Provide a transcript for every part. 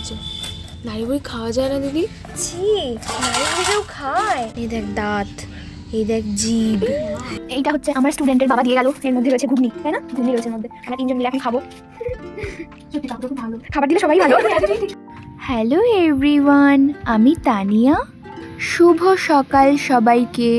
আছে নারী বই খাওয়া যায় না দিদি? ছি নারী কেউ খায়। এই দেখ দাঁত এই দেখ জিভ এইটা হচ্ছে আমার স্টুডেন্টের বাবা দিয়ে গেল। এর মধ্যে রয়েছে ঘুগনি তাই না? ঘুগনি রয়েছে মধ্যে। আমরা তিনজন মিলে এখন খাব। খাবার দিলে সবাই ভালো। হ্যালো এভরিওয়ান আমি তানিয়া। শুভ সকাল সবাইকে।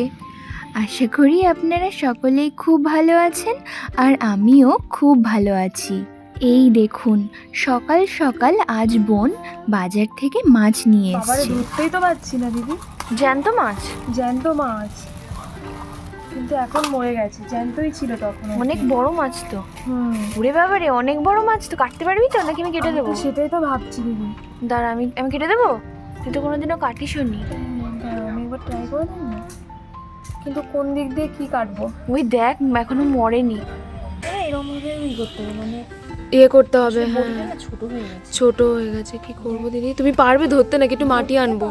আশা করি আপনারা সকলেই খুব ভালো আছেন আর আমিও খুব ভালো আছি। এই দেখুন সকাল সকাল আজ বোন বাজার থেকে মাছ নিয়ে এসেছে। ধরতেই তো পারছি না দিদি। জ্যান্ত মাছ? জ্যান্ত মাছ। কিন্তু এখন মরে গেছে জ্যান্তই ছিল তখন অনেক বড় মাছ তো। হুম। ওরে বাবারে অনেক বড় মাছ তো কাটতে পারবি তো? নাকি আমি কেটে দেবো? সেটাই তো ভাবছি দিদি। দাঁড়া আমি আমি কেটে দেবো? তুই তো কোনোদিনও কাটিস নি। আমি একবার ট্রাই করে না কিন্তু কোন দিক দিয়ে কি কাটবো? ওই দেখ এখনও মরেনি। এরকম ভাবে ই করতে মানে ইয়ে করতে হবে হ্যাঁ। ছোট হয়ে গেছে। হয়ে গেছে কি করব দিদি? তুমি পারবে ধরতে নাকি? একটু মাটি আনব।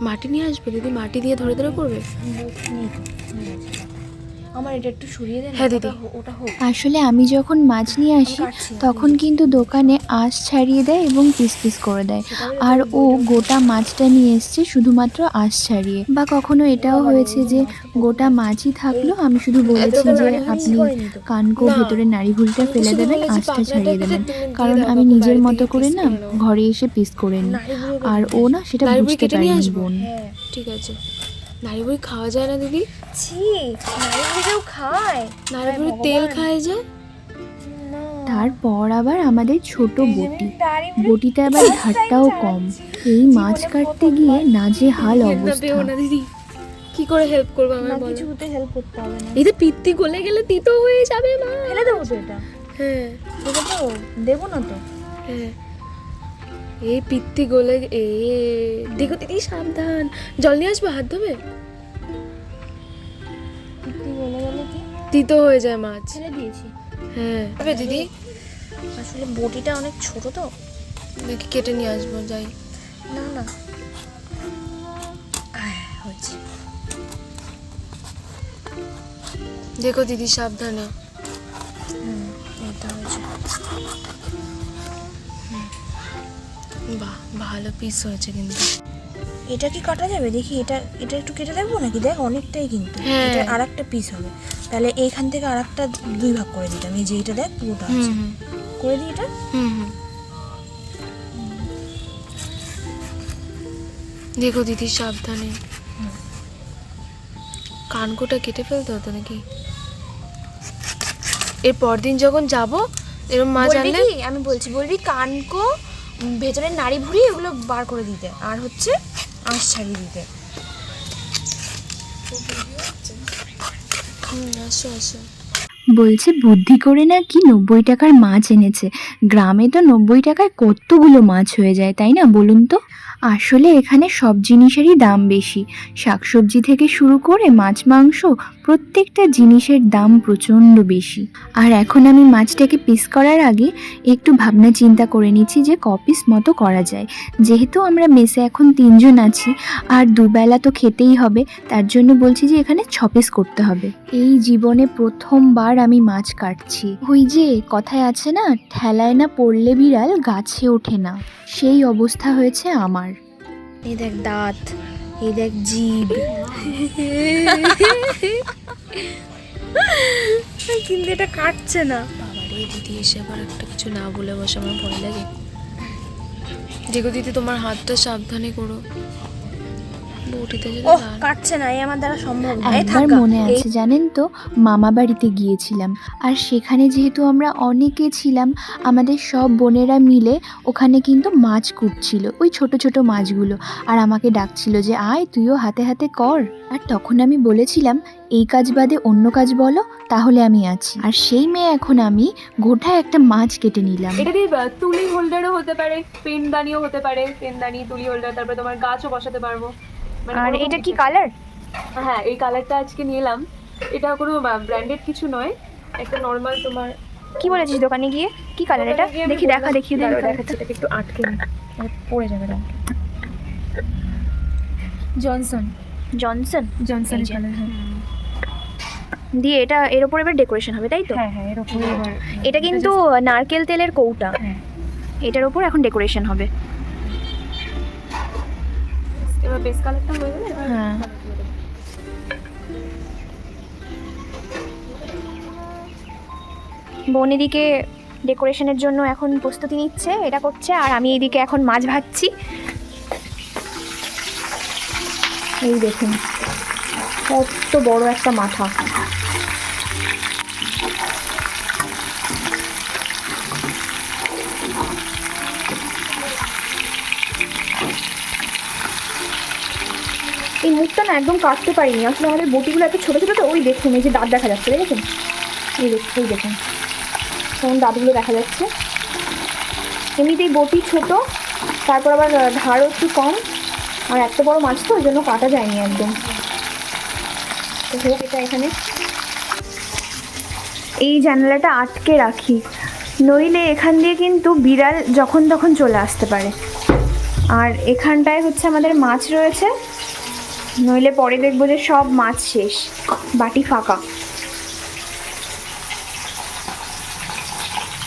মাটি নিয়ে আসবে দিদি? মাটি দিয়ে ধরে ধরে করবে? আমার এটা একটু সরিয়ে দেন হ্যাঁ, দিদি। ওটা হোক। আসলে আমি যখন মাছ নিয়ে আসি তখন কিন্তু দোকানে আঁশ ছাড়িয়ে দেয় এবং পিস পিস করে দেয়। আর ও গোটা মাছটা নিয়ে এসছে শুধুমাত্র আঁশ ছাড়িয়ে। বা কখনো এটাও হয়েছে যে গোটা মাছই থাকল আমি শুধু বলেছি যে আপনি কানকো ভেতরে নাড়ি ভুলটা ফেলে দেবেন আঁশটা ছাড়িয়ে দেবেন। কারণ আমি নিজের মতো করে না ঘরে এসে পিস করে নিই। আর ও না সেটা বুঝতে পারেনি বোন। হ্যাঁ ঠিক আছে। নারী বই খাওয়া যায় না দিদি? ছি নারী কেউ খায়। নারী বই তেল খায় যে? তারপর আবার আমাদের ছোট বটি। বটিতে আবার ধারটাও কম। এই মাছ কাটতে গিয়ে নাজে হাল অবস্থা। না দিদি। কি করে হেল্প করব আমার বলো? কিছুতে হেল্প করতে হবে না। এই তো পিত্তি গলে গেলে তিতো হয়ে যাবে মা। ফেলে দেবো তো এটা? হ্যাঁ। দেবো তো? দেবো না তো? হ্যাঁ। এই পিত্তি গলে এ দেখো দিদি সাবধান। জল নিয়ে আসব হাত ধোবে? গেলে কি? তিতো হয়ে যায় মাছ। ফেলে দিয়েছি। হ্যাঁ। হবে দিদি আসলে বটিটা অনেক ছোট তো। দেখি কেটে নিয়ে আসব যাই। না না। হয়েছে। দেখো দিদি সাবধানে। হুম এটা হয়েছে। বাহ ভালো পিস হয়েছে কিন্তু। এটা কি কাটা যাবে? দেখি এটা এটা একটু কেটে দেখব নাকি? দেখ অনেকটাই কিন্তু। হ্যাঁ। এটা আর একটা পিস হবে। তাহলে এইখান থেকে আর একটা দুই ভাগ করে দিতাম। এই যে এটা দেখ পুরোটা আছে। করে দিই এটা? দেখো দিদি সাবধানে। কানকোটা কেটে ফেলতে হতো নাকি? এর পরদিন যখন যাব এরকম আনলে কি? আমি বলছি বলবি কানকো ভেতরের নাড়ি ভুড়ি এগুলো বার করে দিতে। আর হচ্ছে আঁশ ছাড়িয়ে দিতে। বলছে, বুদ্ধি করে না কি নব্বই টাকার মাছ এনেছে? গ্রামে তো নব্বই টাকায় কতগুলো মাছ হয়ে যায়, তাই না? বলুন তো। আসলে এখানে সব জিনিসেরই দাম বেশি। শাকসবজি থেকে শুরু করে মাছ, মাংস প্রত্যেকটা জিনিসের দাম প্রচণ্ড বেশি। আর এখন আমি মাছটাকে পিস করার আগে একটু ভাবনা চিন্তা করে নিচ্ছি যে কপিস মতো করা যায়। যেহেতু আমরা মেসে এখন তিনজন আছি, আর দুবেলা তো খেতেই হবে, তার জন্য বলছি যে এখানে ছ পিস করতে হবে। এই জীবনে প্রথমবার আমি মাছ কাটছি। ওই যে কথায় আছে না, ঠেলায় না পড়লে বিড়াল গাছে ওঠে না। সেই অবস্থা হয়েছে আমার। এই দেখ দাঁত, এই দেখ জিভ কিন্তু এটা কাটছে না। বাবারে দিদি এসে আবার একটা কিছু না বলে বসে আমার ভয় লাগে। দেখো দিদি, তোমার হাতটা সাবধানে করো। কাটছে না এই আমার দ্বারা সম্ভব না। একবার মনে আছে জানেন তো মামা বাড়িতে গিয়েছিলাম। আর সেখানে যেহেতু আমরা অনেকে ছিলাম আমাদের সব বোনেরা মিলে ওখানে কিন্তু মাছ কুটছিল ওই ছোট ছোট মাছগুলো। আর আমাকে ডাকছিল যে আয় তুইও হাতে হাতে কর। আর তখন আমি বলেছিলাম এই কাজ বাদে অন্য কাজ বলো তাহলে আমি আছি। আর সেই মেয়ে এখন আমি গোটা একটা মাছ কেটে নিলাম। এটা দিয়ে তুলি হোল্ডারও হতে পারে পেনদানিও হতে পারে পেনদানি তুলি হোল্ডার তারপরে তোমার গাছও বসাতে পারব। আর এটা কি কালার হ্যাঁ এই কালারটা আজকে নিলাম। এটা কোনো ব্র্যান্ডেড কিছু নয় একটা নর্মাল তোমার কি বলেছিস দোকানে গিয়ে? কি কালার এটা? দেখি দেখা দেখি। দেখাচ্ছি এটাকে একটু আটকে নি পড়ে যাবে রং জনসন জনসন জনসন কালার হ্যাঁ। দিয়ে এটা এর উপর এবার ডেকোরেশন হবে তাই তো? হ্যাঁ হ্যাঁ এরকম এবার এটা কিন্তু নারকেল তেলের কৌটা। হ্যাঁ। এটার ওপর এখন ডেকোরেশন হবে। এবার বেস কালারটা হয়ে গেলে হ্যাঁ। বোন এদিকে ডেকোরেশনের জন্য এখন প্রস্তুতি নিচ্ছে এটা করছে আর আমি এদিকে এখন মাছ ভাজছি। এই দেখুন কত বড় একটা মাথা। মুখটা না একদম কাটতে পারিনি। আসলে আমাদের বটিগুলো এত ছোটো ছোটো তো, ওই দেখুন, এই যে দাঁত দেখা যাচ্ছে, দেখেছেন? এই দেখুন এই দেখুন। তখন দাঁতগুলো দেখা যাচ্ছে। এমনিতেই বটি ছোট, তারপর আবার ধারও একটু কম। আর এত বড় মাছ তো, ওই জন্য কাটা যায়নি একদম। তো হোক, এটা এখানে। এই জানালাটা আটকে রাখি। নইলে এখান দিয়ে কিন্তু বিড়াল যখন তখন চলে আসতে পারে। আর এখানটায় হচ্ছে আমাদের মাছ রয়েছে। নইলে পরে দেখব যে সব মাছ শেষ। বাটি ফাঁকা।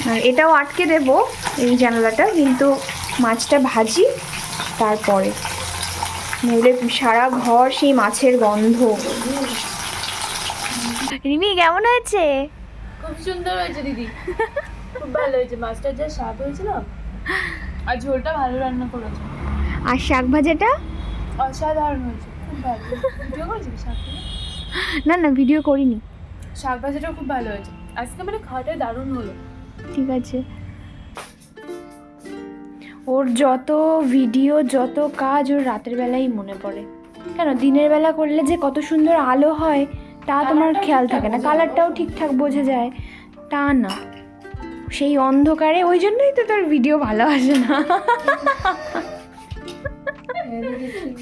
আর এটাও আটকে দেব এই জানালাটা কিন্তু মাছটা ভাজি তারপরে। নইলে সারা ঘর সেই মাছের গন্ধ। রিমি কেমন হয়েছে? খুব সুন্দর হয়েছে দিদি। খুব ভালো হয়েছে। মাছটার যা স্বাদ হয়েছিল আর ঝোলটা ভালো রান্না করেছে। আর শাক ভাজাটা? অসাধারণ হয়েছে। না না ভিডিও করিনি। শাক ভাজাটাও খুব ভালো হয়েছে। আজকে মানে খাওয়াটা দারুণ হলো। ঠিক আছে। ওর যত ভিডিও যত কাজ ওর রাতের বেলাই মনে পড়ে। কেন? দিনের বেলা করলে যে কত সুন্দর আলো হয় তা তোমার খেয়াল থাকে না। কালারটাও ঠিকঠাক বোঝা যায়। তা না। সেই অন্ধকারে ওই জন্যই তো তোর ভিডিও ভালো আসে না।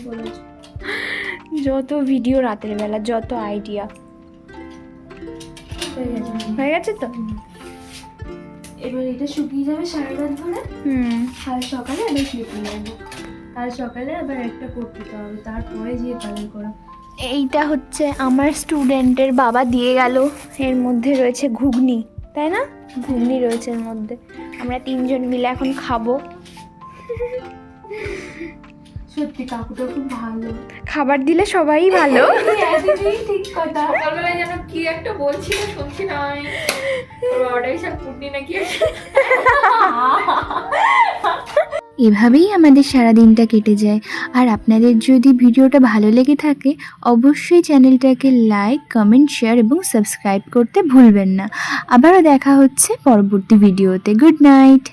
বলেছ। যত ভিডিও রাতের বেলা যত আইডিয়া হয়ে গেছে তো? এবার এটা শুকিয়ে যাবে সারা রাত ধরে। হুম। কাল সকালে আবার ক্লিপ নেব। কাল সকালে আবার একটা করতে হবে তারপরে গিয়ে কালার করা। এইটা হচ্ছে আমার স্টুডেন্টের বাবা দিয়ে গেল। এর মধ্যে রয়েছে ঘুগনি তাই না? ঘুগনি রয়েছে এর মধ্যে। আমরা তিনজন মিলে এখন খাব। সত্যি কাকুটা খুব ভালো। খাবার দিলে সবাই ভালো। ঠিক কথা। সকালবেলায় যেন কি একটা বলছিল শুনছি না অর্ডার সব নাকি? এভাবেই আমাদের সারা দিনটা কেটে যায়। আর আপনাদের যদি ভিডিওটা ভালো লেগে থাকে অবশ্যই চ্যানেলটাকে লাইক কমেন্ট শেয়ার এবং সাবস্ক্রাইব করতে ভুলবেন না। আবারও দেখা হচ্ছে পরবর্তী ভিডিওতে। Good night